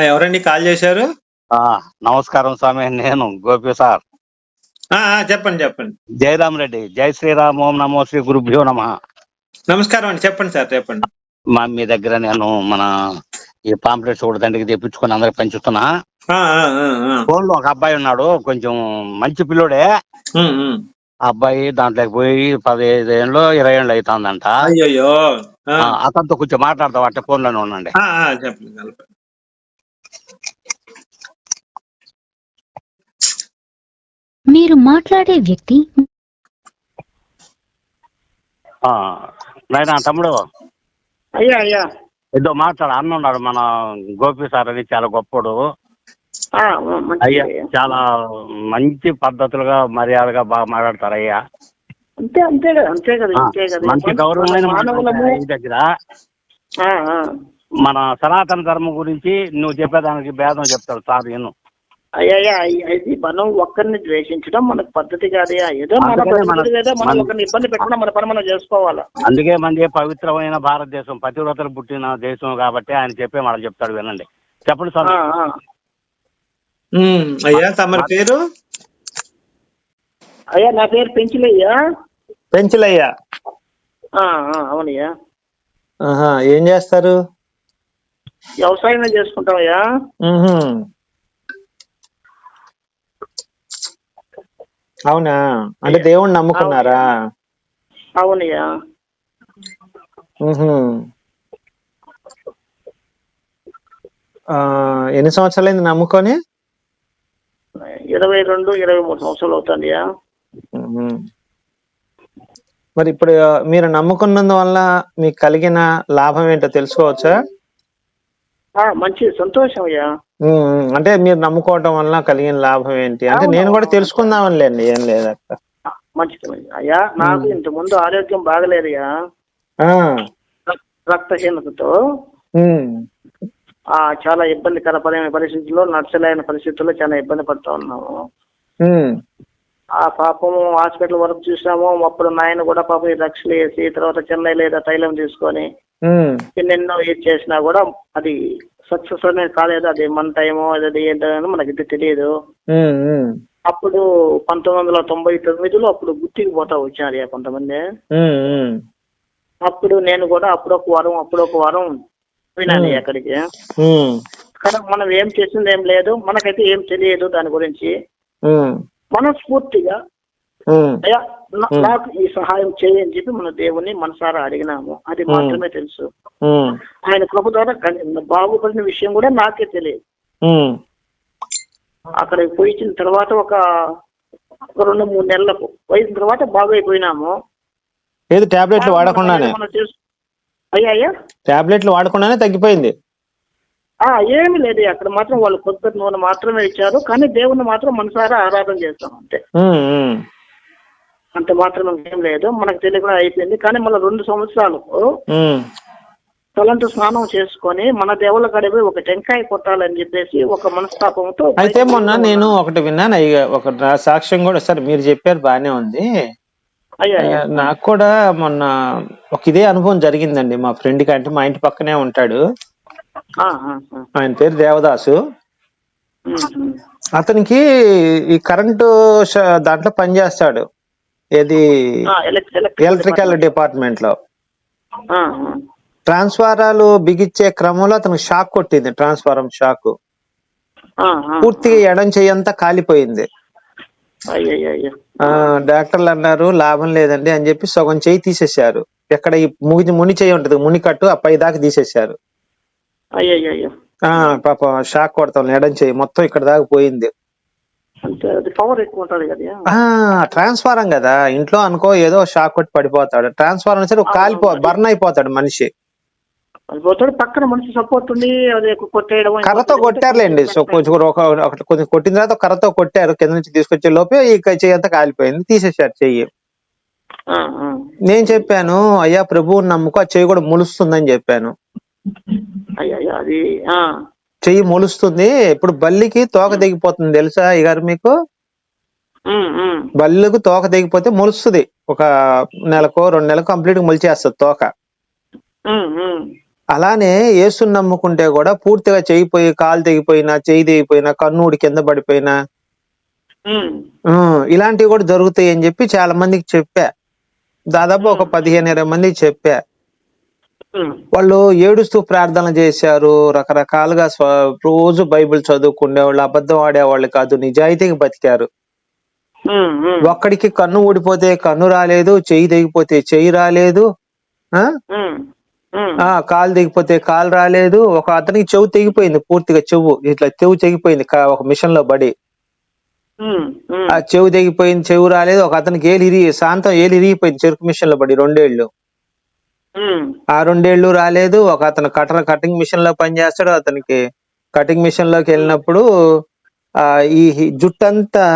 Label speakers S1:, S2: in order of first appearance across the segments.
S1: ఎవరండి కాల్ చేశారు?
S2: ఆ నమస్కారం స్వామి నేను గోపి సార్.
S1: చెప్పండి చెప్పండి.
S2: జయరామ్ రెడ్డి జై శ్రీరామ్ ఓం నమో శ్రీ గురుభ్యో నమ.
S1: నమస్కారం అండి చెప్పండి సార్ చెప్పండి.
S2: మా మీ దగ్గర నేను మన ఈ పాంప్లెట్స్ దండికి తెప్పించుకొని అందరికి పంచుతున్నా.
S1: ఆ, ఆ, ఆ, ఆ.
S2: ఫోన్లో ఒక అబ్బాయి ఉన్నాడు కొంచెం మంచి పిల్లోడే. అబ్బాయి దాంట్లోకి పోయి పదిహేను ఏళ్ళు ఇరవై ఏళ్ళు అవుతుందంట. అతనితో కొంచెం మాట్లాడతాం అంటే ఫోన్లోనే ఉండండి
S1: ఆ, ఆ, చెప్పండి కలపండి.
S3: మీరు మాట్లాడే వ్యక్తి
S2: ఆ, నాయనా తమ్ముడు.
S4: అయ్యా అయ్యా.
S2: ఏదో మాట్లాడు అన్న ఉన్నాడు మన గోపి సార్ అని చాలా గొప్పడు. అయ్యా. చాలా మంచి పద్ధతులుగా మర్యాదగా బాగా మాట్లాడతారు అయ్యా.
S4: అంతే అంతే కదా అంతే కదా
S2: ఆ,
S4: అంతే కదా.
S2: మంచి గౌరవమైన దగ్గర. మన సనాతన ధర్మం గురించి నువ్వు చెప్పేదానికి భేదం చెప్తాడు సార్ నేను.
S4: అయ్యా ఇది మనం ఒక్కరిని ద్వేషించడం మనకు పద్ధతి కాదయ్యా. ఏదో మన
S2: మన-
S4: మనం
S2: మన-
S4: ఒకరిని ఇబ్బంది మన పని మనం చేసుకోవాలా?
S2: అందుకే మంది పవిత్రమైన భారతదేశం పతివ్రతలు పుట్టిన దేశం కాబట్టి ఆయన చెప్పే మాట చెప్తాడు వినండి. చెప్పండి సార్
S1: అయ్యా తమరి పేరు?
S4: అయ్యా నా పేరు పెంచులయ్యా?
S1: పెంచులయ్యా.
S4: అవునయ్యా.
S1: ఏం చేస్తారు?
S4: వ్యవసాయం చేసుకుంటామయ్యా
S1: అవునా? అంటే దేవుణ్ణి నమ్ముకున్నారా?
S4: అవునయ్యా.
S1: ఉహుం. ఆ, ఎన్ని సంవత్సరాలైంది నమ్ముకొని?
S4: ఇరవై రెండు ఇరవై మూడు సంవత్సరాలు అవుతుందయ్యా.
S1: ఉహుం. మరి ఇప్పుడు మీరు నమ్ముకున్నందువల్ల మీకు కలిగిన లాభం ఏంటో తెలుసుకోవచ్చా?
S4: ఆ, మంచి సంతోషం అయ్యా.
S1: అంటే మీరు నమ్ముకోవటం వల్ల కలిగిన లాభం ఏంటి? అంటే నేను కూడా
S4: అవును.
S1: తెలుసుకుందామనిలేండి ఏం లేదు అక్క
S4: ఆ, మంచిది. అయ్యా నాకు ఇంత ముందు ఆరోగ్యం బాగలేదయ్యా
S1: ఆ,
S4: రక్- రక్తహీనతతో. ఆ చాలా ఇబ్బందికరమైన పరిస్థితుల్లో నడచలేని పరిస్థితుల్లో చాలా ఇబ్బంది పడుతూ ఉన్నాము. ఆ పాపము హాస్పిటల్ వరకు చూసాము. అప్పుడు నాయన కూడా పాపం ఈ రక్షలు వేసి తర్వాత చెన్నై లేదా తైలం తీసుకొని ఎన్నెన్నో ఇది చేసినా కూడా అది సక్సెస్ అనేది కాలేదు? అది మన టైమో అది ఏంటో అని మనకి తెలియదు. అప్పుడు పంతొమ్మిది వందల తొంభై తొమ్మిదిలో అప్పుడు గుర్తికి పోతా వచ్చారు ఇక కొంతమంది. అప్పుడు నేను కూడా అప్పుడొక వారం అప్పుడొక వారం
S1: Hmm.
S4: అక్కడికి. కానీ మనం ఏం చేసింది ఏం లేదు మనకైతే ఏం తెలియదు దాని గురించి. మనస్ఫూర్తిగా నాకు ఈ సహాయం చేయని చెప్పి మన దేవుని మనసారా అడిగినాము. అది. మాత్రమే తెలుసు. ఆయన కృప ద్వారా బాగుపడిన విషయం కూడా నాకే తెలియదు.
S1: ఉమ్,
S4: అక్కడికి పోయించిన తర్వాత ఒక రెండు మూడు నెలలకు పోయిన తర్వాత బాగైపోయినాము.
S1: ఏది టాబ్లెట్లు వాడకుండానే?
S4: అయ్యా అయ్యా?
S1: టాబ్లెట్లు వాడకుండానే తగ్గిపోయింది.
S4: ఆ ఏమీ లేదు. అక్కడ మాత్రం వాళ్ళు కొబ్బరి నూనె మాత్రమే ఇచ్చారు. కానీ దేవుని మాత్రం మనసారా ఆరాధన చేస్తాం అంతే. అంత మాత్రం ఏం లేదు. మనకు తెలియకుండా అయిపోయింది. కానీ మళ్ళీ రెండు సంవత్సరాలకు
S1: ఉమ్,
S4: తలంటు స్నానం చేసుకొని మన దేవుళ్ళ కడిపి ఒక టెంకాయ కొట్టాలని చెప్పేసి ఒక మనస్తాపంతో
S1: అయితే మొన్న నేను ఒకటి విన్నాను. అయ్య ఒక సాక్ష్యం కూడా సరే మీరు చెప్పారు బానే ఉంది. నాకు కూడా మొన్న ఒక ఇదే అనుభవం జరిగిందండి. మా ఫ్రెండ్కి అంటే మా ఇంటి పక్కనే ఉంటాడు. ఆయన పేరు దేవదాసు. అతనికి ఈ కరెంటు దాంట్లో పనిచేస్తాడు. ఏది?
S4: ఎలక్ట్రికల్ డిపార్ట్మెంట్లో.
S1: ట్రాన్స్ఫారాలు బిగించే క్రమంలో అతనికి షాక్ కొట్టింది ట్రాన్స్ఫారం షాక్. పూర్తిగా ఎడం చెయ్యంతా కాలిపోయింది. డాక్టర్లు అన్నారు లాభం లేదండి అని చెప్పి సగం చెయ్యి తీసేశారు. ఎక్కడ ఈ ముగి ముని చెయ్యి ఉంటది ముని కట్టు ఆ పై దాకా తీసేశారు. పాప షాక్ కొడతాం ఎడం చెయ్యి మొత్తం ఇక్కడ దాకా పోయింది. ట్రాన్స్ఫారం కదా ఇంట్లో అనుకో ఏదో షాక్ కొట్టి పడిపోతాడు. ట్రాన్స్ఫారం సరే కాలిపో బర్న్ అయిపోతాడు మనిషి.
S4: పక్కన మనిషి సపోర్ట్ ఉండి కొట్టేయడం
S1: కర్రతో కొట్టారులేండి. సో కొంచెం కొంచెం కొట్టిన తర్వాత కర్రతో కొట్టారు కింద నుంచి తీసుకొచ్చే లోపే ఈ చెయ్యి అంతా కాలిపోయింది తీసేశారు చెయ్యి. నేను చెప్పాను అయ్యా ప్రభువుని నమ్ముకో ఆ చెయ్యి కూడా ములుస్తుందని చెప్పాను.
S4: అయ్యో అది
S1: చెయ్యి మొలుస్తుంది. ఇప్పుడు బల్లికి తోక దిగిపోతుంది తెలుసా ఈ గారు మీకు. బల్లికి తోక దిగిపోతే మొలుస్తుంది. ఒక నెలకో రెండు నెలలకు కంప్లీట్గా మొలిచేస్తుంది తోక. అలానే యేసుని నమ్ముకుంటే కూడా పూర్తిగా చేయిపోయి కాలు తెగిపోయినా చేయి తెగిపోయినా కన్నుడి కింద పడిపోయినా. ఇలాంటివి కూడా జరుగుతాయి అని చెప్పి చాలా మందికి చెప్పా. దాదాపు ఒక పదిహేను ఇరవై మందికి చెప్పా. వాళ్ళు ఏడుస్తూ ప్రార్థన చేశారు రకరకాలుగా స్వ- రోజు బైబిల్ చదువుకునేవాళ్ళు అబద్ధం ఆడేవాళ్ళు కాదు నిజాయితీగా బతికారు. ఒక్కడికి కన్ను ఊడిపోతే కన్ను రాలేదు చెయ్యి తెగిపోతే చెయ్యి రాలేదు ఆ? కాలు తెగిపోతే కాలు రాలేదు ఒక అతనికి చెవు తెగిపోయింది పూర్తిగా చెవు ఇట్లా చెవు తెగిపోయింది ఒక మిషన్లో పడి ఆ చెవు తెగిపోయింది చెవు రాలేదు ఒక అతనికి ఏలు ఇరిగి శాంతం ఏలు ఇరిగిపోయింది చెరుకు మిషన్లో పడి
S4: రెండేళ్ళు
S1: ఆ రెండేళ్ళు రాలేదు. ఒక అతను కటర్ కటింగ్ మిషన్లో పనిచేస్తాడు. అతనికి కటింగ్ మిషన్లోకి వెళ్ళినప్పుడు ఆ ఈ జుట్టంతా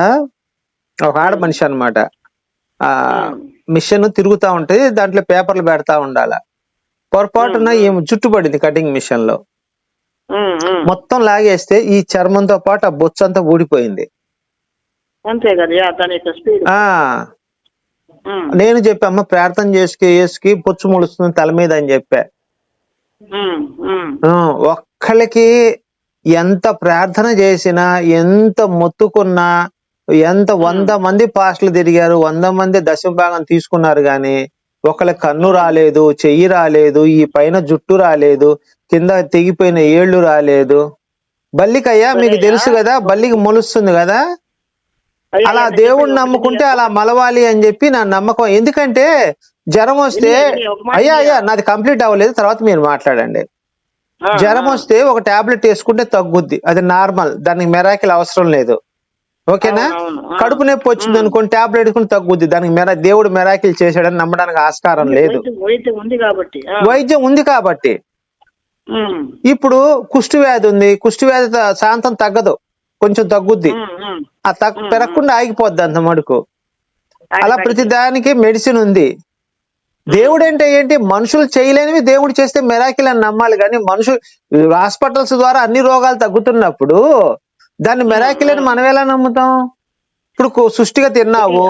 S1: ఒక ఆడ మనిషి అనమాట ఆ మిషన్ తిరుగుతా ఉంటది. దాంట్లో పేపర్లు పెడతా ఉండాల. పొరపాటున ఈమె జుట్టు పడింది కటింగ్
S4: మిషన్లో.
S1: మొత్తం లాగేస్తే ఈ చర్మంతో పాటు ఆ బొచ్చు అంతా ఊడిపోయింది.
S4: అంతే కదా
S1: నేను చెప్పా అమ్మ ప్రార్థన చేసుకు వేసుకి పొచ్చు ముడుస్తుంది తల మీద అని చెప్పా. ఒక్కళ్ళకి ఎంత ప్రార్థన చేసినా ఎంత మొత్తుకున్నా ఎంత వంద మంది పాస్టులు తిరిగారు వంద మంది దశమ భాగం తీసుకున్నారు గాని ఒకళ్ళ కన్ను రాలేదు చెయ్యి రాలేదు ఈ పైన జుట్టు రాలేదు కింద తెగిపోయిన ఏళ్ళు రాలేదు. బల్లికయ్యా మీకు తెలుసు కదా బల్లికి మొలుస్తుంది కదా? అలా
S4: చెప్పేది
S1: నమ్ముకుంటే అలా మలవాలి అని చెప్పి నా నమ్మకం. ఎందుకంటే జ్వరం వస్తే అయ్యా అయ్యా నాది కంప్లీట్ అవ్వలేదు తర్వాత మీరు మాట్లాడండి. జ్వరం వస్తే ఒక టాబ్లెట్ వేసుకుంటే తగ్గుద్ది. అది నార్మల్ దానికి మెరాకిల్ అవసరం లేదు. ఓకేనా. కడుపు నొప్పి వచ్చింది అనుకోండి టాబ్లెట్ వేసుకుని తగ్గుద్ది. దానికి మెరా దేవుడు మెరాకిల్ చేశాడని నమ్మడానికి ఆస్కారం లేదు.
S4: వైద్యం- ఉంది కాబట్టి ఆ,
S1: వైద్యం ఉంది కాబట్టి.
S4: ఉమ్,
S1: ఇప్పుడు కుష్టి వ్యాధి ఉంది. కుష్టి వ్యాధి శాంతం తగ్గదు. కొంచెం తగ్గుద్ది. ఆ తగ్గ పెరగకుండా ఆగిపోద్ది అంత మటుకు అలా ప్రతి దానికి మెడిసిన్ ఉంది. దేవుడు అంటే ఏంటి? మనుషులు చేయలేనివి దేవుడు చేస్తే మెరాకిల్ అని నమ్మాలి. కానీ మనుషులు హాస్పిటల్స్ ద్వారా అన్ని రోగాలు తగ్గుతున్నప్పుడు దాన్ని మెరాకిల్ అని మనం ఎలా నమ్ముతాం? ఇప్పుడు సుష్టిగా తిన్నావు.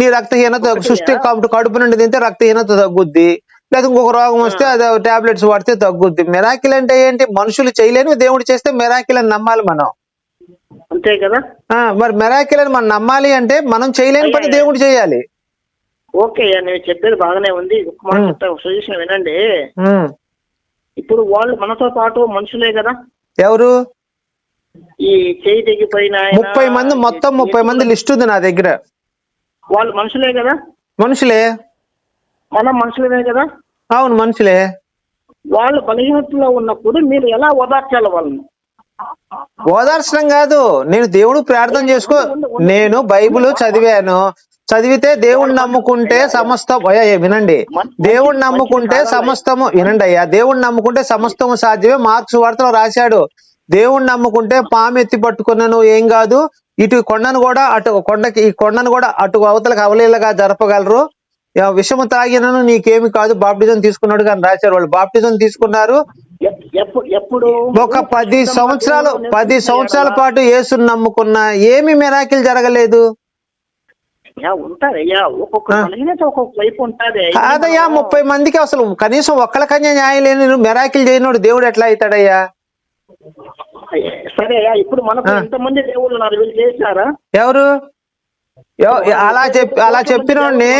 S1: నీ రక్తహీనత సుష్టి కడుపు కడుపు నుండి తింటే రక్తహీనత తగ్గుద్ది. లేదా ఇంకొక రోగం వస్తే అది టాబ్లెట్స్ వాడితే తగ్గుద్ది. మెరాకిల్ అంటే ఏంటి? మనుషులు చేయలేనివి దేవుడు చేస్తే మెరాకిల్ అని నమ్మాలి మనం.
S4: అంతే కదా?
S1: మరి మెరాకిల్ అని మనం నమ్మాలి అంటే మనం చేయలేని పని దేవుడు చేయాలి.
S4: ఓకే అయ్యా, నేను చెప్పేది బాగానే ఉంది. ఒక మాట. చెప్తా, సజెషన్ వినండి. ఇప్పుడు వాళ్ళు మనతో పాటు మనుషులే కదా?
S1: ఎవరు?
S4: ఈ చేయి తెగిపోయిన
S1: ముప్పై మంది మొత్తం ముప్పై మంది లిస్ట్ ఉంది నా దగ్గర.
S4: వాళ్ళు మనుషులే కదా?
S1: మనుషులే.
S4: మనం మనుషులమే కదా?
S1: అవును మనుషులే.
S4: వాళ్ళు బలహీనతలో ఉన్నప్పుడు మీరు ఎలా ఓదార్చాలి వాళ్ళని?
S1: ఓదార్చడం కాదు. నేను దేవుడు ప్రార్థన చేసుకో నేను బైబిల్ చదివాను. చదివితే దేవుణ్ణి నమ్ముకుంటే సమస్తం అయ్యా వినండి. దేవుణ్ణి నమ్ముకుంటే సమస్తము వినండి అయ్యా. దేవుణ్ణి నమ్ముకుంటే సమస్తము సాధ్యమే. మార్క్స్ వార్తలో రాశాడు. దేవుణ్ణి నమ్ముకుంటే పాము ఎత్తి పట్టుకున్నాను ఏం కాదు. ఇటు కొండను కూడా అటు కొండకి ఈ కొండను కూడా అటు అవతలకు అవలీలగా జరపగలరు. విషము తాగినను నీకేమి కాదు బాప్టిజం తీసుకున్నాడు కానీ రాశారు వాళ్ళు. బాప్టిజం తీసుకున్నారు.
S4: ఎప్- ఎప్పుడు
S1: ఒక పది సంవత్సరాలు పది సంవత్సరాల పాటు యేసుని నమ్ముకున్న ఏమి మెరాకిల్ జరగలేదు. కాదయ్యా ముప్పై మందికి అసలు కనీసం ఒక్కళ్ళకన్నా న్యాయం లేని మెరాకిల్ చేయనోడు దేవుడు ఎట్లా అవుతాడయ్యా?
S4: సరే అయ్యా ఇప్పుడు మనకు
S1: ఆ.
S4: ఎంతమంది దేవుళ్ళు ఉన్నారు. వీళ్ళు చేశారా?
S1: ఎవరు? ఎవ- అలా చెప్పి అలా చెప్పినోడిని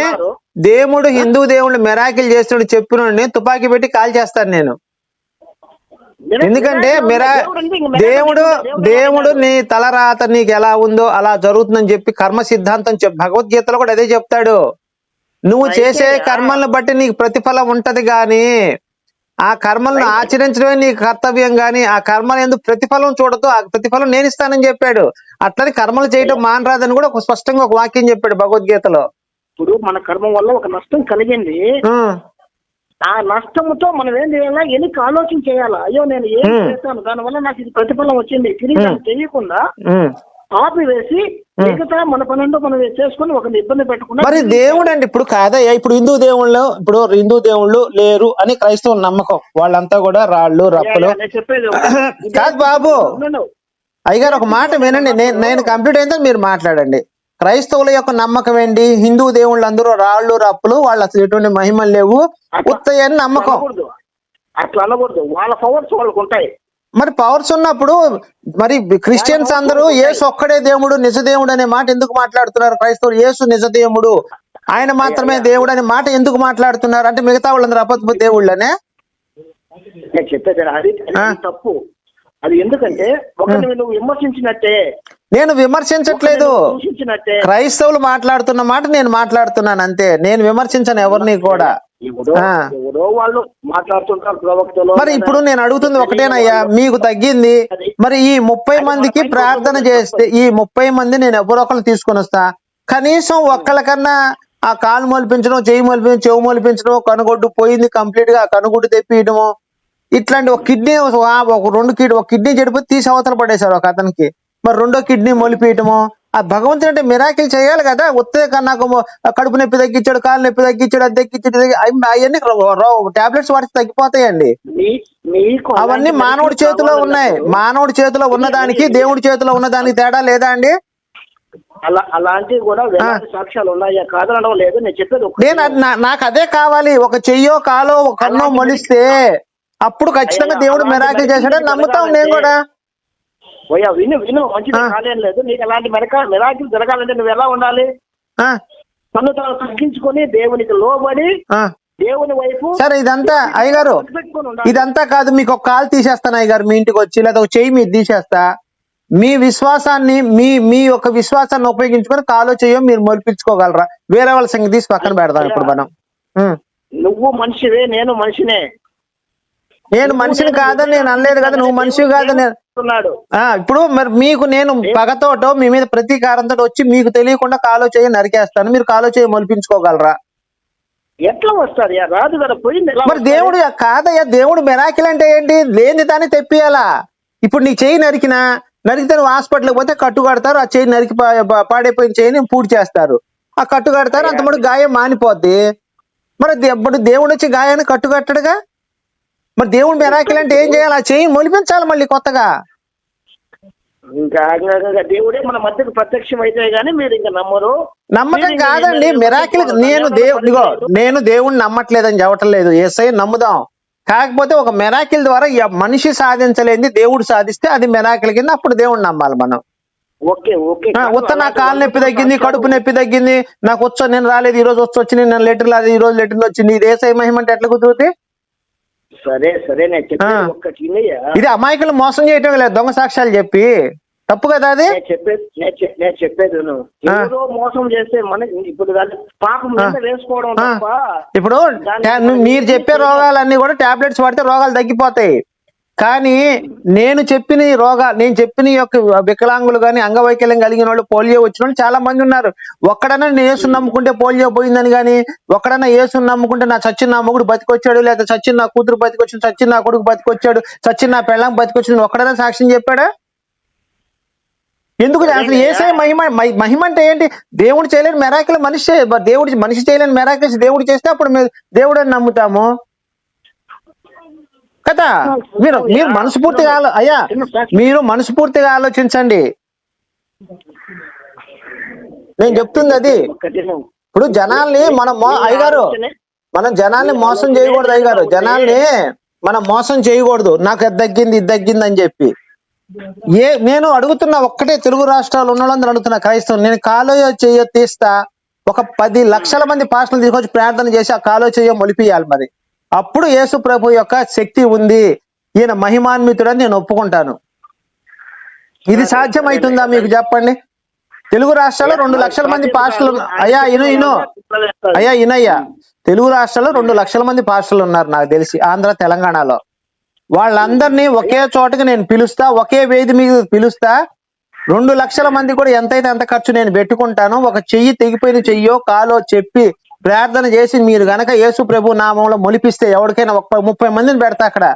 S1: దేవుడు హిందూ దేవుడు మెరాకిల్ చేస్తున్నాడు చెప్పినోడిని తుపాకీ పెట్టి కాల్ చేస్తాను నేను. ఎందుకంటే మెరా దేవుడు దేవుడు నీ తలరాత నీకు ఎలా ఉందో అలా జరుగుతుందని చెప్పి కర్మ సిద్ధాంతం భగవద్గీతలో కూడా అదే చెప్తాడు. నువ్వు చేసే కర్మలను బట్టి నీకు ప్రతిఫలం ఉంటది గాని ఆ కర్మలను ఆచరించడమే నీ కర్తవ్యం గాని ఆ కర్మలు ఎందుకు ప్రతిఫలం చూడదు ఆ ప్రతిఫలం నేను ఇస్తానని చెప్పాడు. అట్లని కర్మలు చేయడం మానరాదని కూడా ఒక స్పష్టంగా ఒక వాక్యం చెప్పాడు భగవద్గీతలో.
S4: ఇప్పుడు మన కర్మ వల్ల ఒక నష్టం కలిగింది. ఆ. నష్టంతో మనం ఏం చేయాలా? ఎనికి ఆలోచన చేయాలా? అయ్యో నేను ఏం. చేస్తాను? దానివల్ల నాకు ఇది ప్రతిఫలం వచ్చింది. తిరిగి చేయకుండా. ఆపివేసి మిగతా మన పనుంటో మనం చేసుకుని ఒకరిని ఇబ్బంది పెట్టకుండా
S1: మరి దేవుడు అండి ఇప్పుడు కాదయ్యా ఇప్పుడు హిందూ దేవుళ్ళు ఇప్పుడు హిందూ దేవుళ్ళు లేరు అని క్రైస్తవుల నమ్మకం. వాళ్ళంతా కూడా రాళ్ళు రప్పలు. కాదు బాబు. అయ్యగారు ఒక మాట వినండి. నేను నేను కంప్లీట్ అయితే మీరు మాట్లాడండి. క్రైస్తవుల యొక్క నమ్మకం ఏంటి? హిందూ దేవుళ్ళు అందరూ రాళ్ళు రప్పులు వాళ్ళు అసలు ఎటువంటి మహిమలు లేవు. ఉత్తయ్యని నమ్మకం.
S4: అట్లా అనకూడదు. వాళ్ళ పవర్స్ వాళ్ళకు ఉంటాయి.
S1: మరి పవర్స్ ఉన్నప్పుడు మరి క్రిస్టియన్స్ అందరూ యేసు ఒక్కడే దేవుడు నిజ దేవుడు అనే మాట ఎందుకు మాట్లాడుతున్నారు? క్రైస్తవులు యేసు నిజ దేవుడు. ఆయన మాత్రమే దేవుడు అనే మాట ఎందుకు మాట్లాడుతున్నారు? అంటే మిగతా వాళ్ళందరూ అబద్ధ దేవుళ్ళనే?
S4: నేను చెప్పేది అది. తప్పు. అది ఎందుకంటే ఒకరిని నువ్వు విమర్శించినట్టే.
S1: నేను విమర్శించట్లేదు. క్రైస్తవులు మాట్లాడుతున్న మాట నేను మాట్లాడుతున్నాను అంతే. నేను విమర్శించను ఎవరిని కూడా. మరి ఇప్పుడు నేను అడుగుతుంది ఒకటేనయ్యా మీకు తగ్గింది? మరి ఈ ముప్పై మందికి ప్రార్థన చేస్తే ఈ ముప్పై మంది నేను ఎవరో ఒకరు తీసుకొని వస్తా? కనీసం ఒక్కళ్ళకన్నా ఆ కాలు మొలిపించడం చెయ్యి మొలిపించడం చెవు మొలిపించడం కనుగొడ్డు పోయింది కంప్లీట్గా కనుగొడ్డు తెప్పియడము ఇట్లాంటి ఒక కిడ్నీ ఒక రెండు కిడ్నీ ఒక కిడ్నీ చెడిపోతే తీసి అవతల పడేశారు ఒక అతనికి. మరి రెండో కిడ్నీ మొలిపియటము? ఆ భగవంతుడు అంటే మిరాకిల్ చేయాలి కదా. ఉత్తే నాకు కడుపు నొప్పి తగ్గించాడు కాలు నొప్పి తగ్గించాడు అది తగ్గించాడు అవన్నీ టాబ్లెట్స్ వాడితే తగ్గిపోతాయండి. అవన్నీ మానవుడి చేతిలో ఉన్నాయి. మానవుడి చేతిలో ఉన్నదానికి దేవుడి చేతిలో ఉన్నదానికి తేడా లేదా అండి?
S4: అలా అలాంటివి కూడా సాక్ష్యాలు ఉన్నాయా. కాదనడం లేదు. నేను చెప్పేది
S1: నాకు అదే కావాలి. ఒక చెయ్యో కాలో ఒక కన్నో మొలిస్తే అప్పుడు ఖచ్చితంగా దేవుడు మెరాకిల్ చేశాడని నమ్ముతాం నేను కూడా.
S4: పోయా విను విను. మంచిది
S1: ఆ.
S4: కాలేం లేదు. నీకు అలాంటి మెరక మెరాకిల్ జరగాలంటే నువ్వు ఎలా ఉండాలి?
S1: ఆ,
S4: తను తాను తగ్గించుకొని దేవునికి లోబడి. దేవుని వైపు
S1: సరే ఇదంతా అయ్యగారు ఇదంతా కాదు మీకు ఒక కాలు తీసేస్తాను అయ్యగారు మీ ఇంటికి వచ్చి లేదా ఒక చెయ్యి మీరు తీసేస్తా. మీ విశ్వాసాన్ని మీ మీ యొక్క విశ్వాసాన్ని ఉపయోగించుకొని కాలో చెయ్యో మీరు మొలిపించుకోగలరా? వేరే వాళ్ళ సంగతి తీసి పక్కన పెడదాం ఇప్పుడు మనం.
S4: నువ్వు మనిషివే నేను మనిషినే.
S1: నేను మనిషిని కాదని నేను అనలేదు కదా నువ్వు మనిషివి కాదని ఇప్పుడు మరి మీకు నేను పగతోటో మీ మీద ప్రతీకారంతో వచ్చి మీకు తెలియకుండా కాలో చేయి నరికేస్తాను. మీరు కాలో చేయి మొలిపించుకోగలరా?
S4: ఎట్లా వస్తారు రాదు కదా పోయింది
S1: మరి? దేవుడు కాదయ్యా దేవుడు మెరాకిల్ అంటే ఏంటి? లేని దాన్ని తెప్పియాలా? ఇప్పుడు నీ చేయి నరికినా నరికితే నువ్వు హాస్పిటల్కి పోతే కట్టు కడతారు ఆ చేయి నరికి పాడైపోయిన చేయిని పూర్తి చేస్తారు. ఆ కట్టు కడతారు అంత మటుకు గాయం మానిపోద్ది. మరి ఇప్పుడు దేవుడు వచ్చి గాయాన్ని కట్టు కట్టడుగా? మరి దేవుడు మెరాకిల్ అంటే ఏం చేయాలి? ఆ చేయి మొలిపించాలి మళ్ళీ కొత్తగా.
S4: ఇంకా దేవుడే మన మధ్యకు ప్రత్యక్షం అయితే గానీ మీరు ఇంకా నమ్మరు.
S1: నమ్మకం కాదండి.
S4: మీరు
S1: మిరాకిల్ నేను
S4: నమ్మకం
S1: దేవు ఇదిగో
S4: లేదు.
S1: నేను దేవుణ్ణి నమ్మట్లేదని చెప్పటం లేదు. ఏసై నమ్ముదాం. కాకపోతే ఒక మెరాకిల్ ద్వారా మనిషి సాధించలేంది దేవుడు సాధిస్తే అది మెరాకిల్ కింద అప్పుడు దేవుణ్ణి నమ్మాలి మనం.
S4: Okay okay.
S1: ఆ, ఉత్త నా కాలు నొప్పి తగ్గింది కడుపు నొప్పి తగ్గింది నాకు వచ్చో నేను రాలేదు ఈ రోజు వచ్చి వచ్చింది నేను లెటర్ రాలేదు ఈ రోజు లెటర్ వచ్చింది ఇది ఏసై మహిమ అంటే ఎట్లా కుదురుతుంది
S4: సరే సరే నేను చెప్పేది. ఒక్కటి.
S1: ఇది అమాయకులు మోసం చేయటం లేదు దొంగ సాక్ష్యాలు చెప్పి తప్పు కదా అది
S4: చెప్పేది నేను చెప్పేది. ఎవరో మోసం చేస్తే మన ఇప్పుడు పాపం వేసుకోవడం. తప్ప
S1: ఇప్పుడు మీరు చెప్పే రోగాలన్నీ కూడా టాబ్లెట్స్ వాడితే రోగాలు తగ్గిపోతాయి కానీ నేను చెప్పిన రోగా నేను చెప్పిన యొక్క వికలాంగులు కానీ అంగవైకల్యం కలిగిన వాళ్ళు పోలియో వచ్చిన వాళ్ళు చాలా మంది ఉన్నారు. ఒక్కడన్నా నేను యేసు నమ్ముకుంటే పోలియో పోయిందని కానీ ఒక్కడన్నా యేసు నమ్ముకుంటే నా చచ్చిన నా మొగుడు బతికొచ్చాడు లేదా చచ్చిన నా కూతురు బతికొచ్చింది చచ్చిన నా కొడుకు బతికొచ్చాడు చచ్చిన నా పెళ్ళం బతికొచ్చింది ఒక్కడన్నా సాక్ష్యం చెప్పాడా? ఎందుకు అసలు ఏసే మహిమ మహి- మహిమ అంటే ఏంటి? దేవుడు చేయలేని మెరాకిల్ మనిషి దేవుడు మనిషి చేయలేని మెరాకిల్స్ దేవుడు చేస్తే అప్పుడు మేము దేవుడు అని నమ్ముతాము. కదా? మీరు మీరు మనస్ఫూర్తిగా అయ్యా మీరు మనస్ఫూర్తిగా ఆలోచించండి. నేను చెప్తుంది అది. ఇప్పుడు జనాల్ని మనం అయ్యగారు మనం జనాల్ని మోసం చేయకూడదు అయ్యగారు. జనాల్ని మనం మోసం చేయకూడదు. నాకు అది తగ్గింది ఇది తగ్గింది అని చెప్పి. ఏ నేను అడుగుతున్నా ఒక్కటే తెలుగు రాష్ట్రాలు ఉన్న వాళ్ళందరూ అడుగుతున్నా క్రైస్తవం నేను కాలో చెయ్య తీస్తా. ఒక పది లక్షల మంది పాస్టర్లు తీసుకొచ్చి ప్రార్థన చేసి ఆ కాలో చెయ్య మొలిపియాలి మరి. అప్పుడు యేసు ప్రభు యొక్క శక్తి ఉంది. ఈయన మహిమాన్వితుడని నేను ఒప్పుకుంటాను. ఇది సాధ్యమవుతుందా మీకు చెప్పండి? తెలుగు రాష్ట్రాల్లో రెండు లక్షల మంది పాస్టర్లు అయ్యా ఇను ఇను. అయ్యా ఇనయ్యా. తెలుగు రాష్ట్రాల్లో రెండు లక్షల మంది పాస్టర్లు ఉన్నారు నాకు తెలిసి ఆంధ్ర తెలంగాణలో. వాళ్ళందరినీ ఒకే చోటకి నేను పిలుస్తా ఒకే వేది మీద పిలుస్తా. రెండు లక్షల మంది కూడా ఎంతైతే అంత ఖర్చు నేను పెట్టుకుంటాను ఒక చెయ్యి తెగిపోయిన చెయ్యో కాలో చెప్పి ప్రార్థన చేసి మీరు గనక యేసు ప్రభు నామంలో మొలిపిస్తే ఎవరికైనా ఒక్క ముప్పై మందిని పెడతా అక్కడ.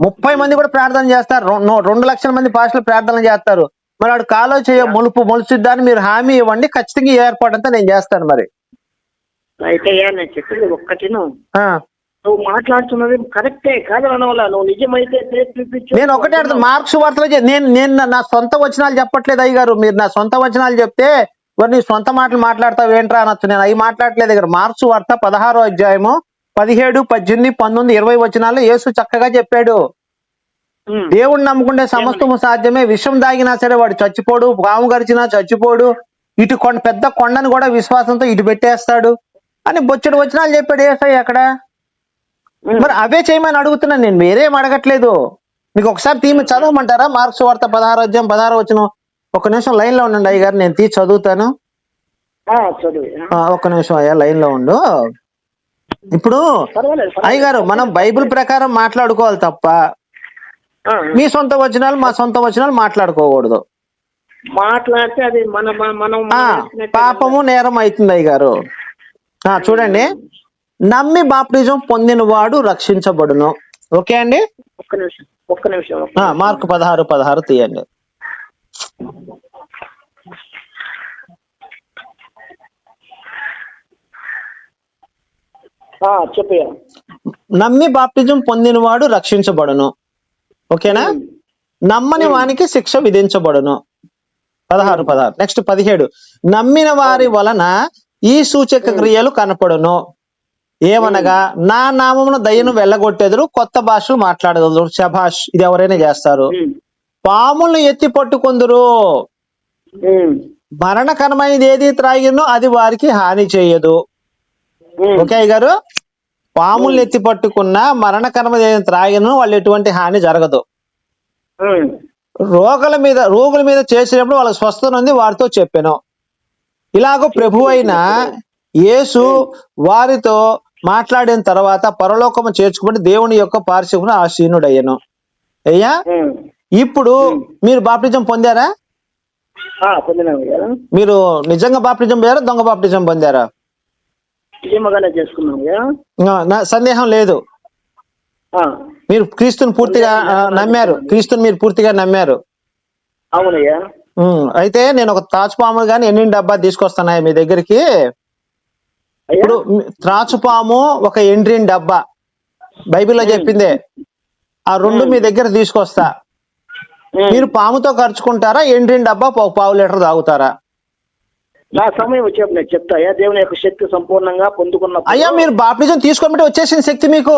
S1: ముప్పై మంది కూడా ప్రార్థన చేస్తారు. రెండు లక్షల మంది పాస్టర్లు ప్రార్థన చేస్తారు. మరి వాడు కాలో చేయ మొలుపు మొలుచుద్దని మీరు హామీ ఇవ్వండి. ఖచ్చితంగా ఏర్పాటు అంతా నేను చేస్తాను మరి.
S4: అయితే నేను చెప్పేది ఒక్కటి నువ్వు మాట్లాడుతున్నది కరెక్టే వల్ల నువ్వు నిజమైతే.
S1: నేను ఒకటే అర్థం మార్క్స్ వార్తలో నేను నేను నా- నా సొంత వచనాలు చెప్పట్లేదు అయ్య గారు మీరు నా సొంత వచనాలు చెప్తే మరి నీ సొంత మాటలు మాట్లాడతావు ఏంట్రా అనొచ్చు నేను అవి మాట్లాడలేదు ఇక్కడ. మార్క్స్ వార్త పదహారో అధ్యాయము పదిహేడు పద్దెనిమిది పంతొమ్మిది ఇరవై వచనాల్లో యేసు చక్కగా చెప్పాడు. దేవుణ్ణి నమ్ముకుంటే సమస్తము సాధ్యమే. విషం దాగినా సరే వాడు చచ్చిపోడు పాము గరిచినా చచ్చిపోడు. ఇటు కొండ పెద్ద కొండను కూడా విశ్వాసంతో ఇటు పెట్టేస్తాడు అని బొచ్చడు వచనాలు చెప్పాడు ఏసై అక్కడ. మరి అవే చేయమని అడుగుతున్నాను నేను. వేరేం అడగట్లేదు. మీకు ఒకసారి తీమి చదవమంటారా? మార్క్స్ వార్త పదహారు అధ్యాయం పదహారు వచ్చిన ఒక నిమిషం లైన్లో ఉండండి అయ్య గారు నేను తీసి చదువుతాను. ఒక్క నిమిషం అయ్యా లైన్లో ఉండు. ఇప్పుడు
S4: పర్వాలేదు.
S1: అయ్యగారు మనం బైబిల్ ప్రకారం మాట్లాడుకోవాలి తప్ప మీ సొంత వచనాలు మా సొంత వచనాలు మాట్లాడుకోకూడదు.
S4: మాట్లాడితే అది మన
S1: పాపము నేరం అవుతుంది అయ్యగారు. ఆ చూడండి. నమ్మి బాప్టిజం పొందినవాడు రక్షించబడును. ఓకే అండి?
S4: ఒక్క నిమిషం ఒక్క నిమిషం.
S1: మార్కు పదహారు పదహారు తీయండి.
S4: చెప్పయ్యా.
S1: నమ్మి బాప్టిజం పొందినవాడు రక్షించబడును. ఓకేనా? నమ్మని వానికి శిక్ష విధించబడును. పదహారు పదహారు. నెక్స్ట్ పదిహేడు. నమ్మిన వారి వలన ఈ సూచక క్రియలు కనపడును. ఏమనగా నా నామమున దయ్యను వెళ్ళగొట్టెదురు కొత్త భాషలు మాట్లాడగలరు శభాష్ ఇది ఎవరైనా చేస్తారు. పాములను ఎత్తి పట్టుకొందురు. మరణకరమైనది ఏది త్రాగినో అది వారికి హాని చేయదు. ఓకే గారు పాములను ఎత్తి పట్టుకున్న మరణకరమైన ఏది త్రాగినో వాళ్ళు ఎటువంటి హాని జరగదు. రోగుల మీద రోగుల మీద చేసినప్పుడు వాళ్ళ స్వస్థత ఉంది వారితో చెప్పాను. ఇలాగో ప్రభు అయిన యేసు వారితో మాట్లాడిన తర్వాత పరలోకము చేర్చుకుని దేవుని యొక్క పార్శ్వమున ఆశీనుడయ్యను. అయ్యా. ఇప్పుడు మీరు బాప్టిజం పొందారా? మీరు నిజంగా బాప్టిజం పొందారా దొంగ బాప్టిజం పొందారా? నా- సందేహం లేదు. మీరు క్రీస్తుని పూర్తిగా నమ్మారు. క్రీస్తుని మీరు పూర్తిగా నమ్మారు.
S4: అవునయ్యా.
S1: అయితే నేను ఒక తాచుపాము గాని ఎన్ని డబ్బా తీసుకొస్తాను మీ దగ్గరికి? ఇప్పుడు త్రాచుపాము ఒక ఎండ్రిన్ డబ్బా. బైబిల్లో చెప్పిందే. ఆ రెండు మీ దగ్గర తీసుకొస్తా. మీరు పాముతో ఖర్చుకుంటారా ఎండ్రిన్ డబ్బా పావు లీటర్ తాగుతారా?
S4: నా సమయం వచ్చేప్పుడు నేను చెప్తా. అయ్యా దేవుని యొక్క శక్తి సంపూర్ణంగా పొందుకున్నప్పుడు
S1: అయ్యా మీరు బాప్టిజం తీసుకోమంటే వచ్చేసిన శక్తి మీకు.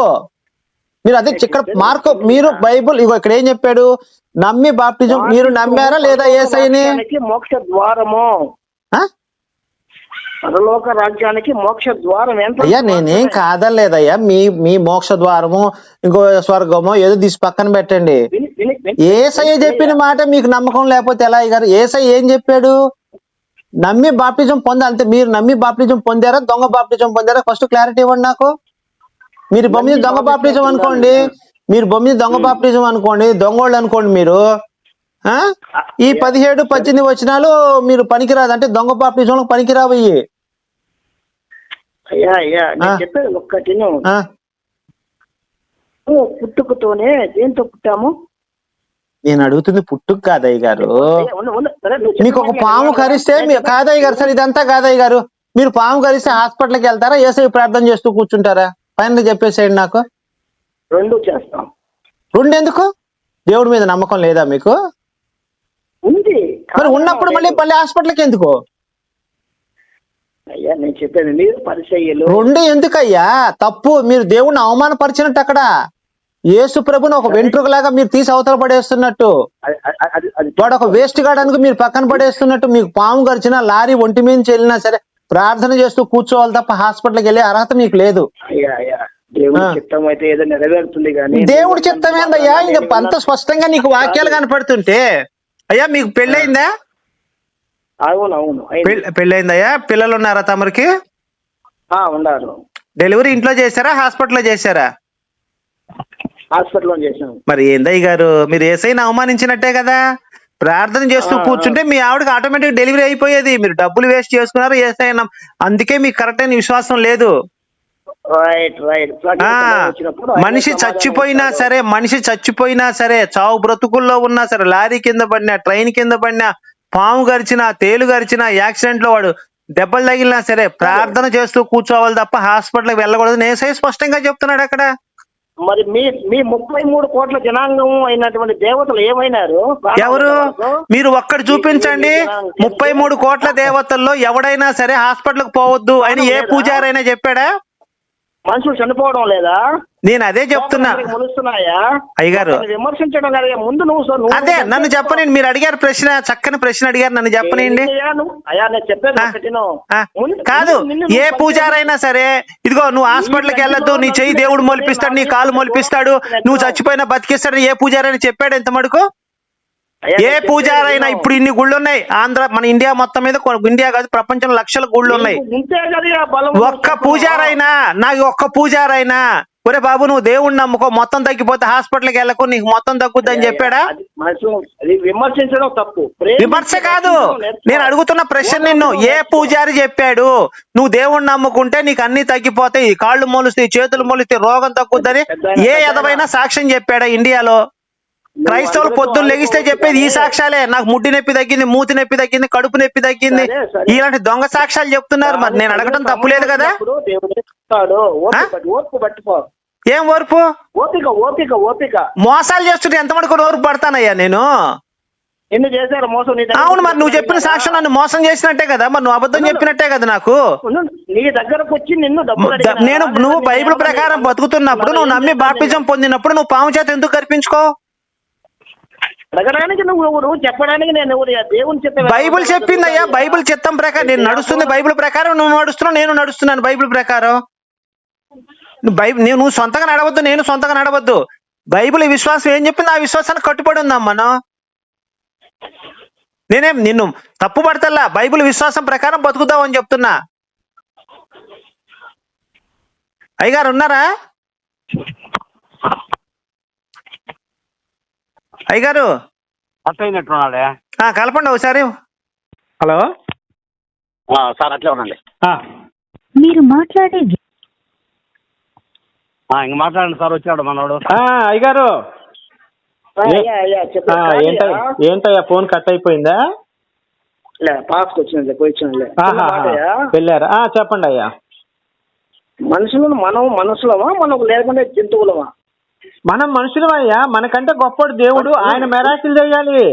S1: మీరు అదే ఇక్కడ మార్కు మీరు బైబుల్ ఇగో ఇక్కడ ఏం చెప్పాడు? నమ్మి బాప్టిజం మీరు నమ్మారా లేదా ఏసైని?
S4: మోక్ష ద్వారము? పరలోక రాజ్యానికి మోక్ష ద్వారం ఎంత
S1: అయ్యా నేనేం కాదలేదయ్యా మీ మీ మోక్ష ద్వారము ఇంకో స్వర్గమో ఏదో తీసి పక్కన పెట్టండి. ఏసయ్య చెప్పిన మాట మీకు నమ్మకం లేకపోతే ఎలా గారు? ఏసయ్య ఏం చెప్పాడు? నమ్మి బాప్టిజం పొందాలి అంతే మీరు నమ్మి బాప్టిజం పొందారా? దొంగ బాప్టిజం పొందారా? ఫస్ట్ క్లారిటీ ఇవ్వండి నాకు. మీరు బొమ్మ మీద దొంగ బాప్టిజం అనుకోండి. మీరు బొమ్మ మీద దొంగ బాప్టిజం అనుకోండి. దొంగోళ్ళు అనుకోండి మీరు. ఆ? ఈ పదిహేడు పద్దెనిమిది వచనాలు మీరు పనికిరాదు. అంటే దొంగ బాప్టిజంలో పనికిరావు
S4: నేను. చెప్పేది ఒక్కటి పుట్టుకతోనే దేంతో పుట్టాము?
S1: నేను అడుగుతుంది పుట్టుకు కాదయ్య గారు. మీకు ఒక. పాము కరిస్తే కాదయ్య గారు సార్ ఇదంతా కాదయ్య గారు. మీరు పాము కరిస్తే హాస్పిటల్కి వెళ్తారా? ఏసై ప్రార్థన చేస్తూ కూర్చుంటారా? పైన చెప్పేసేయండి నాకు.
S4: రెండు చేస్తాం.
S1: రెండు ఎందుకు? దేవుడి మీద నమ్మకం లేదా మీకు?
S4: ఉంది.
S1: మరి ఉన్నప్పుడు మళ్ళీ మళ్ళీ హాస్పిటల్కి ఎందుకు?
S4: అయ్యా నేను చెప్పేది మీరు పరిచయ్యలు.
S1: రెండు ఎందుకయ్యా? తప్పు. మీరు దేవుడిని అవమానపరిచినట్టు అక్కడ. యేసు ప్రభుని ఒక వెంట్రుకలాగా మీరు తీసి అవతల పడేస్తున్నట్టు. వాడు ఒక వేస్ట్ గాడానికి మీరు పక్కన పడేస్తున్నట్టు. మీకు పాము గరిచినా లారీ ఒంటి మీద వెళ్ళినా సరే ప్రార్థన చేస్తూ కూర్చోవాలి తప్ప హాస్పిటల్కి వెళ్ళే అర్హత మీకు లేదు.
S4: దేవుడి. చిత్తం
S1: ఏందయ్యా? ఇంకా అంత స్పష్టంగా నీకు వాక్యాలు కనపడుతుంటే. అయ్యా మీకు పెళ్ళయిందా?
S4: అవును అవును. అయింది.
S1: పెళ్ళి- పెళ్ళయిందయ్యా? పిల్లలు ఉన్నారా తమరికి
S4: ఉన్నారు.
S1: డెలివరీ ఇంట్లో చేశారా? హాస్పిటల్లో చేశారా?
S4: హాస్పిటల్లో చేసాం
S1: మరి ఏందయ్య గారు? మీరు ఏసైనా అవమానించినట్టే కదా? ప్రార్థన చేస్తూ కూర్చుంటే మీ ఆవిడకి ఆటోమేటిక్ డెలివరీ అయిపోయేది. మీరు డబ్బులు వేస్ట్ చేసుకున్నారు ఏసైనా అందుకే మీకు కరెక్ట్ అయిన విశ్వాసం లేదు. మనిషి చచ్చిపోయినా సరే మనిషి చచ్చిపోయినా సరే చావు బ్రతుకుల్లో ఉన్నా సరే లారీ కింద పడినా ట్రైన్ కింద పడినా పాము గరిచినా తేలు గరిచినా యాక్సిడెంట్లో వాడు దెబ్బలు తగిలినా సరే ప్రార్థన చేస్తూ కూర్చోవాలి తప్ప హాస్పిటల్కి వెళ్ళకూడదు. నేసే స్పష్టంగా చెప్తున్నాడు అక్కడ.
S4: మరి మీ మీ ముప్పై మూడు కోట్ల జనాంగం అయినటువంటి దేవతలు ఏమైనారు?
S1: ఎవరు? మీరు ఒక్కటి చూపించండి. ముప్పై మూడు కోట్ల దేవతల్లో ఎవడైనా సరే హాస్పిటల్కి పోవద్దు అని ఏ పూజారైనా చెప్పాడా?
S4: మనుషులు చనిపోవడం లేదా?
S5: నేను అదే చెప్తున్నా. అయ్యగారు.
S4: విమర్శించడం ముందు నువ్వు
S5: అదే నన్ను చెప్పనండి మీరు అడిగారు ప్రశ్న చక్కని ప్రశ్న అడిగారు. నన్ను చెప్పనండి కాదు. ఏ పూజారైనా సరే ఇదిగో నువ్వు హాస్పిటల్కి వెళ్ళొద్దు నీ చెయ్యి దేవుడు మొలిపిస్తాడు నీ కాలు మొలిపిస్తాడు నువ్వు చచ్చిపోయినా బతికిస్తాడు ఏ పూజారైనా చెప్పాడు ఎంత మటుకు? ఏ పూజారైనా. ఇప్పుడు ఇన్ని గుళ్ళు ఉన్నాయి ఆంధ్ర మన ఇండియా మొత్తం మీద ఇండియా కాదు ప్రపంచంలో లక్షల గుళ్ళు ఉన్నాయి ఒక్క పూజారైనా నాకు ఒక్క పూజారైనా ఒరే బాబు నువ్వు దేవుణ్ణి నమ్ముకో మొత్తం తగ్గిపోతే హాస్పిటల్కి వెళ్ళకు నీకు మొత్తం తగ్గుద్దని చెప్పాడా?
S4: విమర్శించడం తప్పు.
S5: విమర్శ కాదు. నేను అడుగుతున్న ప్రశ్న నిన్ను ఏ పూజారి చెప్పాడు? నువ్వు దేవుణ్ణి నమ్ముకుంటే నీకు అన్ని తగ్గిపోతాయి కాళ్ళు మొలుస్తాయి చేతులు మొలుస్తాయి రోగం తగ్గుద్దని ఏ ఎదవైనా సాక్ష్యం చెప్పాడా ఇండియాలో? క్రైస్తవులు పొద్దున్న లెగిస్తే చెప్పేది ఈ సాక్ష్యాలే. నాకు ముడ్డి నొప్పి తగ్గింది మూతి నొప్పి తగ్గింది కడుపు నొప్పి తగ్గింది. ఇలాంటి దొంగ సాక్ష్యాలు చెప్తున్నారు మరి. నేను అడగడం తప్పులేదు కదా? ఏం ఓర్పు?
S4: ఓపిక ఓపిక ఓపిక.
S5: మోసాలు చేస్తుంటే ఎంత మటుకు నోరు పడతానయ్యా నేను?
S4: ఎన్ని చేశారు మోసం
S5: అవును మరి నువ్వు చెప్పిన సాక్ష్యం నన్ను మోసం చేసినట్టే కదా? మరి నువ్వు అబద్ధం చెప్పినట్టే కదా నాకు?
S4: నీ దగ్గరకు వచ్చి నిన్ను?
S5: నేను నువ్వు బైబిల్ ప్రకారం బతుకుతున్నప్పుడు నువ్వు నమ్మి బాప్టిజం పొందినప్పుడు నువ్వు పాము చేత ఎందుకు కల్పించుకో
S4: అడగడానికి నువ్వు ఎవరు? చెప్పడానికి నేను ఎవరు? దేవుని చెప్పే
S5: బైబిల్ చెప్పిందయ్యా బైబిల్ చిత్తం ప్రకారం నేను నడుస్తుంది. బైబిల్ ప్రకారం నువ్వు నడుస్తున్నావు నేను నడుస్తున్నాను బైబిల్ ప్రకారం. బైబిల్ నేను నువ్వు సొంతంగా నడవద్దు నేను సొంతంగా నడవద్దు. బైబిల్ విశ్వాసం ఏం చెప్పింది? ఆ విశ్వాసానికి కట్టుబడి ఉందాం మనం నేనేం నిన్ను తప్పు పడతల్లా బైబిల్ విశ్వాసం ప్రకారం బతుకుతావు అని చెప్తున్నా. అయ్యగారు ఉన్నారా? అయ్యగారు? ఆ, కలపండి ఒకసారి. హలో?
S2: ఆ, సార్ అట్లే ఉండండి.
S5: ఆ,
S3: మీరు మాట్లాడే వ్య-
S2: ఆ, ఇంక మాట్లాడండి సార్ వచ్చాడు మనోడు.
S5: ఆ, అయ్యగారు.
S4: అయ్యా అయ్యా చెప్పు.
S5: ఆ, ఏంట ఏంటయ్యా ఫోన్ కట్ అయిపోయిందా?
S4: లే పాస్కి వచ్చినలే
S5: ఆహా, వెళ్ళారా? ఆ, చెప్పండి అయ్యా.
S4: మనుషులను మనం మనుషులమా మనకు లేకుంటే జంతువులమా?
S5: మనం మనుషులమయ్యా మనకంటే గొప్పడు దేవుడు. ఆయన మెరాకిల్ చేయాలి.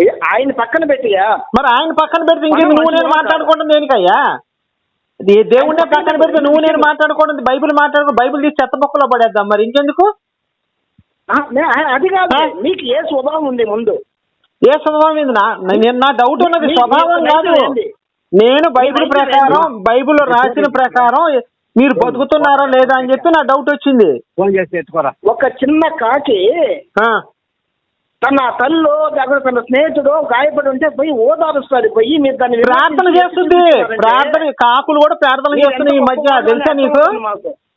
S4: అయ్యా, ఆయన పక్కన పెట్టియా
S5: మరి ఆయన పక్కన పెడితే ఇంకేం? నువ్వు నేను మాట్లాడుకోవడం దేనికయ్యా? దేవుడే పక్కన పెడితే నువ్వు నేను మాట్లాడుకోవడం బైబిల్ మాట్లాడుకో బైబిల్ తీసి చెత్త మొక్కలో పడేద్దాం. మరి ఇంకెందుకు?
S4: అది కాదు? నీకు ఏ స్వభావం ఉంది ముందు?
S5: ఏ స్వభావం ఇది నా నేను నా డౌట్ ఉన్నది. స్వభావం కాదు? నేను బైబిల్ ప్రకారం? బైబిల్ రాసిన ప్రకారం మీరు బతుకుతున్నారా లేదా అని చెప్పి నా డౌట్ వచ్చింది.
S2: ఫోన్ చేసి ఎత్తుకోరా
S4: ఒక చిన్న కాకి
S5: ఆ,
S4: తన తల్లు దగ్గర తన స్నేహితుడు గాయపడి ఉంటే పోయి ఓదారుస్తాడు. పోయి మీరు దాన్ని
S5: ప్రార్థన చేస్తుంది. ప్రార్థన కాకులు కూడా ప్రార్థన చేస్తున్నాయి ఈ మధ్య. తెలుసా నీకు.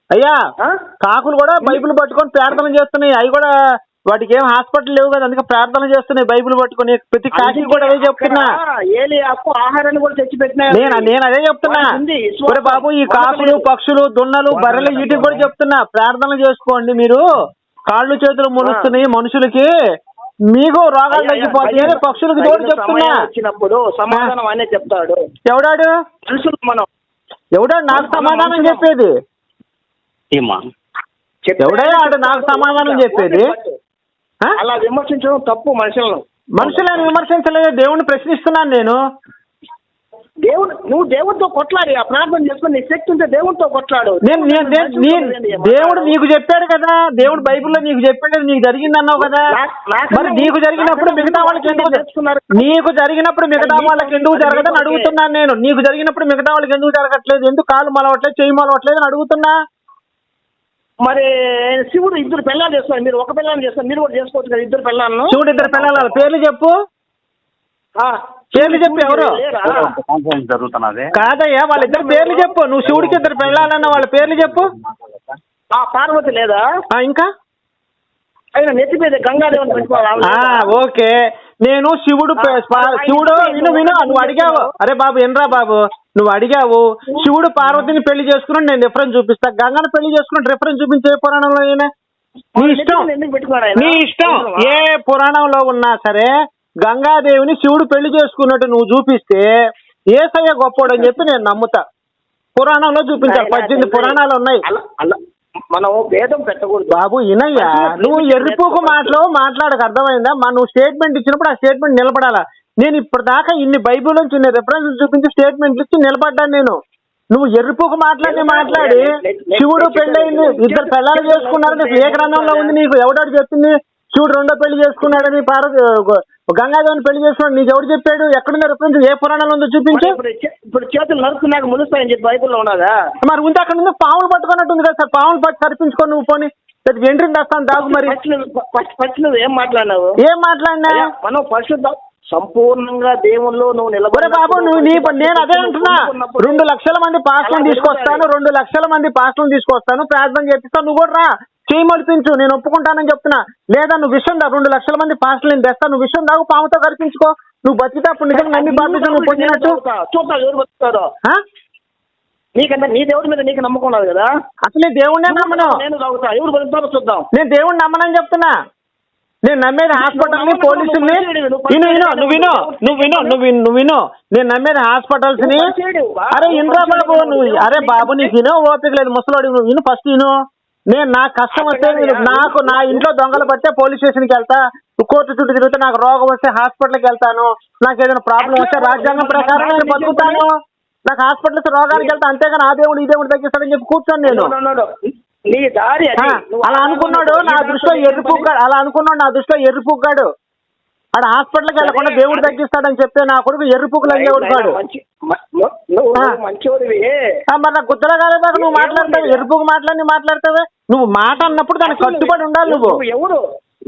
S5: అయ్యా
S4: ఆ?
S5: కాకులు కూడా బైబిల్ పట్టుకొని ప్రార్థన చేస్తున్నాయి. అవి కూడా వాటికి ఏం హాస్పిటల్ లేవు కదా అందుకే ప్రార్థన చేస్తున్నాయి బైబిల్ పట్టుకొని. ప్రతి కాకి కూడా అదే చెప్తున్నా.
S4: ఆహారాన్ని కూడా తెచ్చిపెట్టినా
S5: నేను నేను అదే చెప్తున్నా. ఒరే బాబు ఈ కాకులు పక్షులు దున్నలు బర్రెలు వీటికి కూడా చెప్తున్నా. ప్రార్థన చేసుకోండి మీరు. కాళ్ళు చేతులు ములుస్తున్నాయి మనుషులకి. మీకు రోగాలు తగ్గిపోతాయి అని పక్షులకు తోడు చెప్తున్నా.
S4: వచ్చినప్పుడు సమాధానం ఆయనే చెప్తాడు.
S5: ఎవడాడు?
S4: మనుషులు మనం.
S5: ఎవడాడు? నాకు సమాధానం చెప్పేది. ఎవడయ్యా ఆడు నాకు సమాధానం చెప్పేది?
S4: అలా విమర్శించడం తప్పు మనుషులను.
S5: మనుషులను విమర్శించలేదు. దేవుణ్ణి ప్రశ్నిస్తున్నాను నేను.
S4: దేవుడు నువ్వు దేవుడితో కొట్లాడి ఆ ప్రార్థన చేసుకుని నీ శక్తి ఉంటే దేవుడితో కొట్లాడు.
S5: నేను దేవుడు నీకు చెప్పాడు కదా. దేవుడు బైబిల్లో నీకు చెప్పాడు నీకు జరిగింది అన్నావు కదా మరి నీకు జరిగినప్పుడు మిగతా వాళ్ళకి ఎందుకు. నీకు జరిగినప్పుడు మిగతా వాళ్ళకి ఎందుకు జరగదని అడుగుతున్నాను నేను. నీకు జరిగినప్పుడు మిగతా వాళ్ళకి ఎందుకు జరగట్లేదు? ఎందుకు కాలు మలవట్లేదు? చెయ్యి మలవట్లేదు అని అడుగుతున్నా?
S4: మరి శివుడు ఇద్దరు పెళ్ళాలు చేస్తున్నారు. మీరు ఒక పెళ్ళాన్ని చేస్తారు మీరు కూడా చేసుకోవచ్చు కదా ఇద్దరు పెళ్ళాలను?
S5: చూడు ఇద్దరు పిల్లల పేర్లు చెప్పు.
S4: ఆ,
S5: పేర్లు చెప్పు ఎవరు.
S2: జరుగుతున్నది.
S5: కాదయ్యా వాళ్ళిద్దరు పేర్లు చెప్పు. నువ్వు శివుడికి ఇద్దరు పెళ్ళాలన్న వాళ్ళ పేర్లు చెప్పు.
S4: ఆ పార్వతి లేదా?
S5: ఆ, ఇంకా?
S4: ఆయన నెత్తి మీద గంగాదేవిని పెట్టుకోవాలి
S5: ఆ ఓకే. నేను శివుడు పే- పా- శివుడు విను విను నువ్వు అడిగావు. అరే బాబు ఎనరా బాబు? నువ్వు అడిగావు శివుడు పార్వతిని పెళ్ళి చేసుకుని నేను రిఫరెన్స్ చూపిస్తా. గంగను పెళ్ళి చేసుకుని రిఫరెన్స్ చూపించే పురాణంలో అయినా నీ ఇష్టం? నీ ఏ పురాణంలో ఉన్నా సరే గంగాదేవిని శివుడు పెళ్ళి చేసుకున్నట్టు నువ్వు చూపిస్తే ఏసయ్య గొప్పోడు అని చెప్పి నేను నమ్ముతా. పురాణంలో చూపించాలి. పద్దెనిమిది పురాణాలు ఉన్నాయి.
S4: మనం భేదం పెట్టకూడదు.
S5: బాబు ఇనయ్యా నువ్వు ఎర్రిపోకు మాటలు మాట్లాడక అర్థమైందా? మా నువ్వు స్టేట్మెంట్ ఇచ్చినప్పుడు ఆ స్టేట్మెంట్ నిలబడాలా? నేను ఇప్పటిదాకా ఇన్ని బైబిల్ నుంచి ఇన్ని రెఫరెన్స్ చూపించి స్టేట్మెంట్లు ఇచ్చి నిలబడ్డాను నేను. నువ్వు ఎరుపుకు మాట్లాడి మాట్లాడి శివుడు పెళ్ళయింది. ఇద్దరు పెళ్ళాలు చేసుకున్నారని ఏ గ్రంథంలో ఉంది నీకు. ఎవడాడు చెప్పింది? శివుడు రెండో పెళ్ళి చేసుకున్నాడని పార్వతి గంగాదేవిని పెళ్ళి చేసుకున్నాడు. నీకు ఎవడు చెప్పాడు? ఎక్కడుందో రిఫరెన్స్ ఏ పురాణంలో ఉందో చూపించు.
S4: ఇప్పుడు చేతులు నరుకున్నాక ములుస్తాయని చెప్పి బైబిల్లో ఉన్నదా?
S5: మరి ఉంది అక్కడ ఉంది. పాములు పట్టుకున్నట్టు ఉంది కదా సార్. పాములు పట్టి సరిపించుకొని నువ్వు పోని. ఎంట్రీని తెస్తాను దాగు మరి.
S4: ఫస్ట్ ఫస్ట్ నువ్వు ఏం మాట్లాడినావు?
S5: ఏం మాట్లాడినా?
S4: మనం పరిశుద్ధ సంపూర్ణంగా దేవుల్లో నువ్వు నిలబడి
S5: బాబు నువ్వు నీ నేను అదే అంటున్నా. రెండు లక్షల మంది పాస్టర్లు తీసుకొస్తాను రెండు లక్షల మంది పాస్టర్లు తీసుకొస్తాను ప్రార్థన చేపిస్తాను నువ్వు కూడా రా. చేయి మడిపించు నేను ఒప్పుకుంటానని చెప్తున్నా. లేదా నువ్వు విషయం దా రెండు లక్షల మంది పాస్టర్లు నేను తెస్తాను నువ్వు విషయం దాగు పాముతో కల్పించుకో నువ్వు బతికితే అప్పుడు నిజంగా నమ్మి బాప్టిజం నువ్వు పొందినట్టు.
S4: చూద్దాం ఎవరు బతుకుతారో? నీకంటే నీ దేవుడి మీద నీకు నమ్మకం ఉన్నది కదా?
S5: అసలు నేను దేవుడినే నమ్మను.
S4: నేను ఎవరు బతుకుతారో చూద్దాం.
S5: నేను దేవుడిని నమ్మనని చెప్తున్నా. నేను నమ్మేది హాస్పిటల్ని పోలీసుల్ని. విను విను నువ్వు విను నువ్వు విను నువ్వు విను నువ్వు విను. నేను నమ్మేది హాస్పిటల్స్ని. అరే ఇన్రా బాబు నువ్వు అరే బాబు నీకు విను ఓపిక లేదు ముసలోడి నువ్వు విను ఫస్ట్ విను. నేను నాకు కష్టం వస్తే నాకు నా ఇంట్లో దొంగలు పడితే పోలీస్ స్టేషన్కి వెళ్తా. కోర్టు చుట్టూ తిరిగితే నాకు రోగం వస్తే హాస్పిటల్కి వెళ్తాను. నాకు ఏదైనా ప్రాబ్లం వస్తే రాజ్యాంగం ప్రకారం నేను బతుకుతాను. నాకు హాస్పిటల్స్ రోగానికి వెళ్తా అంతేగాని ఆ దేవుడు ఈ దేవుడు తగ్గిస్తాడని చెప్పి కూర్చోను నేను.
S4: నీ దారి
S5: అలా అనుకున్నాడు నా దృష్టిలో ఎర్రిపుగ్గాడు అలా అనుకున్నాడు నా దృష్టిలో ఎర్రిపుగ్గాడు ఆడ హాస్పిటల్కి వెళ్ళకుండా దేవుడు తగ్గిస్తాడని చెప్తే నా కొడుకు.
S4: నువ్వు మంచివాడివి
S5: ఆ, మరి నాకు గుద్దల కాలేదాకా నువ్వు మాట్లాడతావు? ఎరుపుకు మాట్లాడి మాట్లాడతావే? నువ్వు మాట అన్నప్పుడు దానికి కట్టుబడి ఉండాలి నువ్వు.
S4: ఎవరు?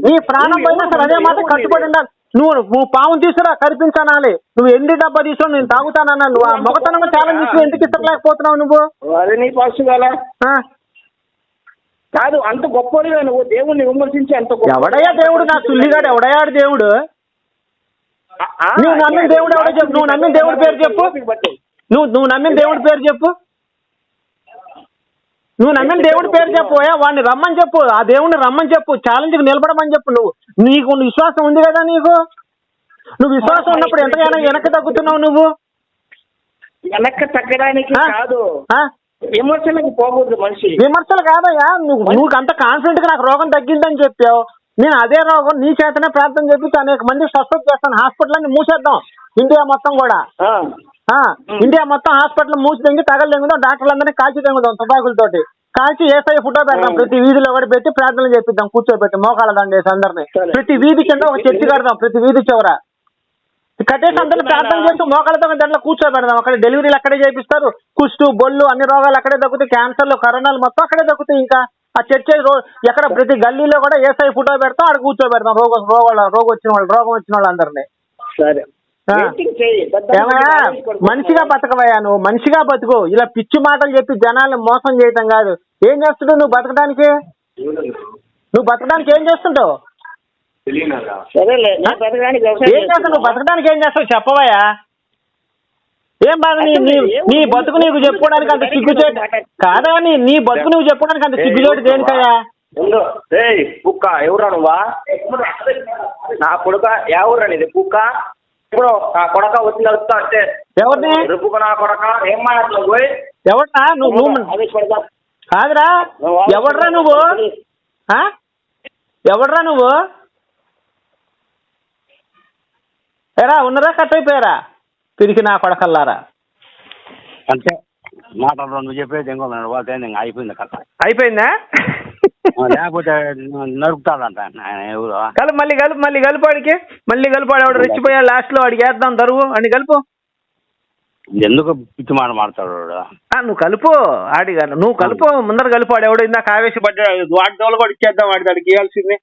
S5: నీ ప్రాణం పోయినా సరే అదే మాట కట్టుబడి ఉండాలి. నువ్వు నువ్వు పాము తీసుకురా కనిపించానాలి నువ్వు ఎండి డబ్బా తీసుకుని నేను తాగుతానన్నా నువ్వు ఆ మొగతనంగా ఛాలెంజ్ తీసుకుని ఎందుకు ఇస్తలేకపోతున్నావు నువ్వు?
S4: అది నీ కదా అంత గొప్పడిగా నువ్వు. దేవుణ్ణి విమర్శించి అంత గొప్ప
S5: ఎవడయ్యా దేవుడు? నా తుల్లిగాడు ఎవడయ్యాడు దేవుడు? నువ్వు నమ్మిన దేవుడు ఎవడో చెప్పు. నువ్వు నమ్మిన దేవుడి పేరు చెప్పు. నువ్వు నువ్వు నమ్మిన దేవుడి పేరు చెప్పు. నువ్వు నమ్మిన దేవుడి పేరు చెప్పు. వాడిని రమ్మని చెప్పు. ఆ దేవుడిని రమ్మని చెప్పు. ఛాలెంజ్కి నిలబడమని చెప్పు నువ్వు. నీకు విశ్వాసం ఉంది కదా నీకు? నువ్వు విశ్వాసం ఉన్నప్పుడు ఎంతగానో వెనక్కి తగ్గుతున్నావు నువ్వు?
S4: వెనక్కి తగ్గడానికి? కాదు? విమర్శలకు పోకూడదు మనిషి.
S5: విమర్శలు కాదయ్యా నువ్వు నువ్వు అంత కాన్ఫిడెంట్గా నాకు రోగం తగ్గిందని చెప్పావు. నేను అదే రోగం నీ చేతనే ప్రార్థన చేపించి అనేక మంది స్వస్థత చేస్తాను. హాస్పిటల్ అన్ని మూసేద్దాం ఇండియా మొత్తం కూడా. ఇండియా మొత్తం హాస్పిటల్ మూసి తెంగి తగలు తెంగుదాం డాక్టర్లందరినీ కాల్చి తెంగుదాం తుపాకులతోటి కాల్చి ఏసఐ ఫోటో పెడదాం ప్రతి వీధిలో కూడా పెట్టి ప్రార్థనలు చేపిద్దాం కూర్చోబెట్టి మోకాళ్ళ దండేసి అందరినీ. ప్రతి వీధి కింద ఒక చర్చి కడదాం ప్రతి వీధి చివర. కట్టేసి అందరూ ప్రార్థన చేస్తూ మోకాళ్ళతో దాంట్లో కూర్చోబెడదాం. అక్కడ డెలివరీలు అక్కడే చేపిస్తారు. కుష్టు బొల్లు అన్ని రోగాలు అక్కడే దక్కుతాయి. క్యాన్సర్లు కరోనాలు మొత్తం అక్కడే దక్కుతాయి ఇంకా. ఆ చర్చ ఎక్కడ ప్రతి గల్లీలో కూడా ఏసఐ ఫోటో పెడతాం. అక్కడ కూర్చోబెడతాం రోగ రోగాల రోగం వచ్చిన వాళ్ళు రోగం వచ్చిన వాళ్ళందరినీ
S4: సరే.
S5: ఆ.
S4: వెయిటింగ్ చేయి. పెద్ద
S5: ఏమయ్యా? మనిషిగా బతకవయ్యా నువ్వు. మనిషిగా బతుకు. ఇలా పిచ్చి మాటలు చెప్పి జనాల్ని మోసం చేయటం కాదు. ఏం చేస్తుంటావు నువ్వు బతకడానికి? నువ్వు బతకడానికి ఏం చేస్తుంటావు?
S4: సరేలే బతకడానికి వ్యవసాయం
S5: ఏం చేస్తావు? నువ్వు బతకడానికి ఏం చేస్తావు? చెప్పవయ్యా. ఏం బాధ? నీ నీ నీ బతుకు నీకు చెప్పుకోవడానికి అంత సిగ్గుచేటు కాదా నీ నీ బతుకు నువ్వు చెప్పుకోవడానికి అంత సిగ్గుచేటు దేనికయ్యా?
S6: ఉండు. ఏయ్ కుక్క ఎవరా నువ్వా? నా కొడుక ఎవరా నీది? కుక్క? ఇప్పుడు నా కొడక వచ్చి కలుస్తా అంటే
S5: ఎవరిని?
S6: రేపు నా కొడక? ఏం మాట్లాడుతున్నావు పోయి?
S5: ఎవడ్రా నువ్వు నువ్వు
S4: అదే కొడతా.
S5: కాదురా. ఎవడ్రా నువ్వు? ఆ? ఎవడ్రా నువ్వు? ఎరా ఉన్నరా కట్ అయిపోయారా? పిరికి నా కొడకల్లారా?
S2: అంతే మాటలు నువ్వు చెప్పేది ఇంకో పోతే ఇంకా అయిపోయింది కథ.
S5: అయిపోయిందా?
S2: లేకపోతే నరుకుతాడంట ఆయన ఎవరు.
S5: కలుపు మళ్ళీ కలుపు మళ్ళీ కలుపు వాడికి మళ్ళీ కలుపు ఎవడు రెచ్చిపోయా లాస్ట్లో వాడికి వేద్దాం దరువు అని కలుపు.
S2: ఎందుకు పిచ్చి మాట మాడతాడు వాడు?
S5: ఆ, నువ్వు కలుపు ఆడి నువ్వు కలుపు ముందర కలుపు వాడు ఎవడో ఇందాక ఆవేశపడ్డాడు వాడి దోలు కూడా ఇచ్చేద్దాం వాడి దాడికి ఇవ్వాల్సింది.